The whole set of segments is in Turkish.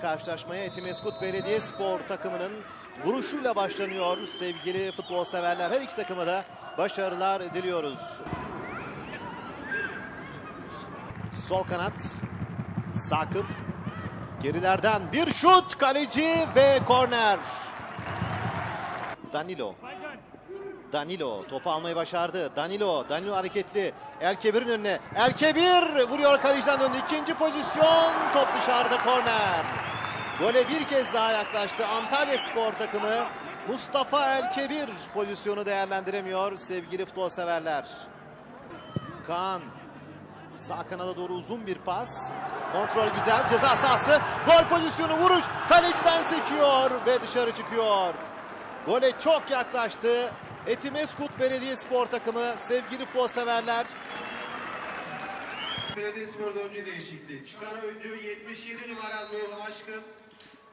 karşılaşmaya Etimeskut Belediyespor takımının vuruşuyla başlanıyor. Sevgili futbol severler her iki takıma da başarılar diliyoruz. Sol kanat Sakıp gerilerden bir şut kaleci ve korner. Danilo. Danilo topu almayı başardı. Danilo, Danilo hareketli. Elkebir'in önüne. Elkebir vuruyor kaleciden döndü. İkinci pozisyon. Top dışarıda korner. Gole bir kez daha yaklaştı. Antalya Spor takımı Mustafa Elkebir pozisyonu değerlendiremiyor sevgili futbol severler. Kaan Sağ kanada doğru uzun bir pas. Kontrol güzel. Ceza sahası. Gol pozisyonu vuruş. Kaleciden sekiyor ve dışarı çıkıyor. Gole çok yaklaştı. Etimeskut Belediyespor takımı sevgili futbol severler. Belediyespor'da oyuncu değişikliği. Çıkan oyuncu 77 numara Nuh Aşkın.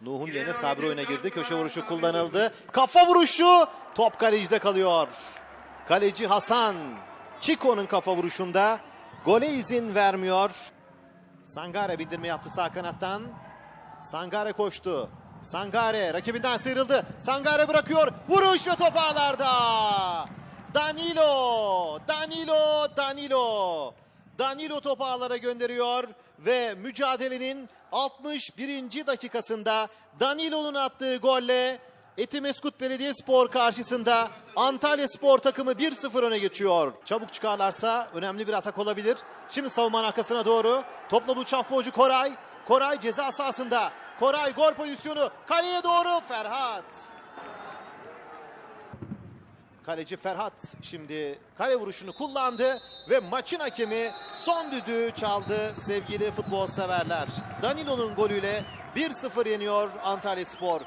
Nuh'un yerine Sabri oyuna girdi. Köşe vuruşu kullanıldı. Kafa vuruşu. Top kalecide kalıyor. Kaleci Hasan. Çiko'nun kafa vuruşunda. Gole izin vermiyor. Sangare bindirme yaptı sağ kanattan. Sangare koştu. Sangare rakibinden sıyrıldı. Sangare bırakıyor. Vuruş ve top ağlarda. Danilo. Danilo. Danilo. Danilo topu ağlara gönderiyor ve mücadelenin 61. dakikasında Danilo'nun attığı golle Etimeskut Belediyespor karşısında Antalya Spor takımı 1-0 öne geçiyor. Çabuk çıkarlarsa önemli bir atak olabilir. Şimdi savunmanın arkasına doğru. Topla bu futbolcu Koray. Koray ceza sahasında. Koray gol pozisyonu. Kaleye doğru Ferhat. Kaleci Ferhat şimdi kale vuruşunu kullandı ve maçın hakemi son düdüğü çaldı sevgili futbol severler. Danilo'nun golüyle 1-0 yeniyor Antalya Spor.